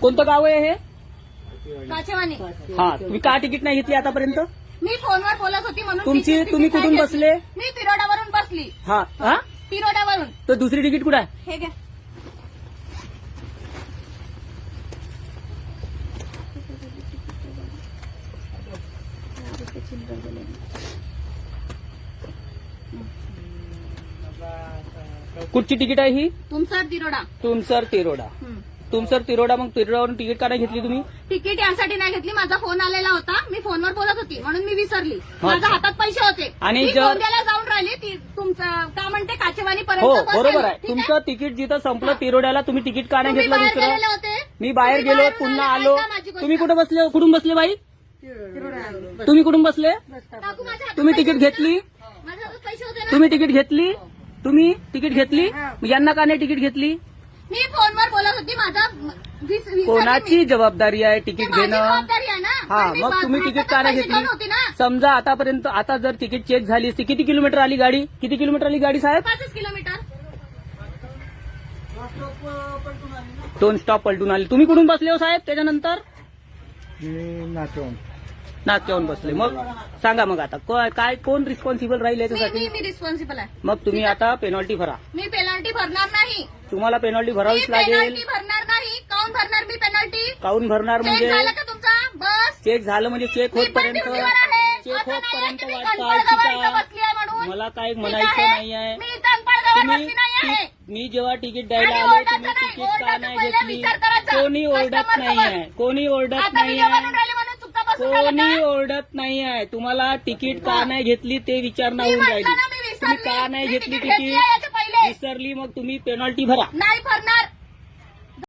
कोणतं गाव आहे हे? काचेवानी. हा तुम्ही का तिकीट नाही घेतली आतापर्यंत? मी फोनवर बोलत होती म्हणून तुमची- तिकीट- तुम्ही तिकीट कुठून नाही बसले? घेतली. मी तिरोडावरून बसली. हा हा? तिरोडावरून. तर दुसरी तिकीट कुठे आहे? हे घ्या. कुठची तिकीट आहे ही? तुमचं तिरोडा. तुमसर तिरोडा. हं. तुमसर तिरोडा मग तिरोडावरून तिकीट का नाही घेतली तुम्ही? तिकीट यासाठी नाही घेतली माझा फोन आलेला होता. मी फोनवर बोलत होती म्हणून मी विसरली. माझ्या हातात पैसे होते. आणि मी जर- गोंदियाला जाऊन राहिली ती तुमचं का म्हणते काचेवानी पर्यंत हो बस बरोबर. आहे. तुमचं तिकीट जिथं संपलं तिरोड्याला तुम्ही तिकीट का नाही तुम्ही घेतलं बाहेर दुसरं? गेलेले होते. मी बाहेर तुम्ही गेलो बाहेरून पुन्हा आले, आलो. ऐका माझी गोष्ट. तुम्ही कुठं बसले? कुठून बसले बाई? तुम्ही कुठून बसले? काकू, माझ्या हातात तुम्ही पैसे तिकीट होते घेतली? ना? माझ्या हातात पैसे होते ना? तुम्ही तिकीट घेतली? तुम्ही तिकीट घेतली? यांना का नाही तिकीट घेतली? मी फोनवर बोलत होती माझा कोणाची. जबाबदारी आहे तिकीट घेणं हा मग तुम्ही तिकीट का नाही घेतली. घेऊन होती ना? समजा आतापर्यंत आता जर तिकीट चेक झाली असती किती किलोमीटर आली गाडी? किती किलोमीटर आली गाडी साहेब? पाचच किलोमीटर. दोन स्टॉप पलटून आले. तुम्ही कुठून बसले हो साहेब त्याच्यानंतर? नाक्यावरून बसले. मग सांगा मग आता काय कोण रिस्पॉन्सिबल राहील याच्यासाठी? मी रिस्पॉन्सिबल आहे. मग तुम्ही आता पेनॉल्टी भरा. मी पेनल्टी भरणार नाही. तुम्हाला पेनॉल्टी भरावीच लागेल. पेनल्टी भरणार नाही. काऊन भरणार मी पेनल्टी काऊन भरणार चेक म्हणजे? झालं का तुमचा? बस. चेक झालं म्हणजे चेक मी पण होतपर्यंत ड्युटीवर आहे. चेक असं नाहीये होतपर्यंत की मी वाट कणकवलगाव पाहायची इथं का बसली आहे म्हणून. मला काय ठीक म्हणायचं नाही आहे. मी तुम्ही बसली नाही आहे. ती- मी जेव्हा तिकीट द्यायला आणि आले ओरडायचं तुम्ही नाही, तिकीट का ओरडायचं नाही पहिले घेतली? विचार करायचा. कोणी ओरडत नाही आहे. कोणी ओरडत आता नाही व्हिडिओ बनवून आहे राहिली म्हणून चुका बसून राहिलं कोणी का? ओरडत नाही आहे. तुम्हाला तिकीट का नाही घेतली ते विचारणा मी होऊन म्हटलं राहिली. ना, मी तुम्ही विसरली. का नाही मी घेतली तिकीट घेतली तिकीट? आहे याच्या पहिले. विसरली मग तुम्ही पेनॉल्टी भरा. नाही भरणार.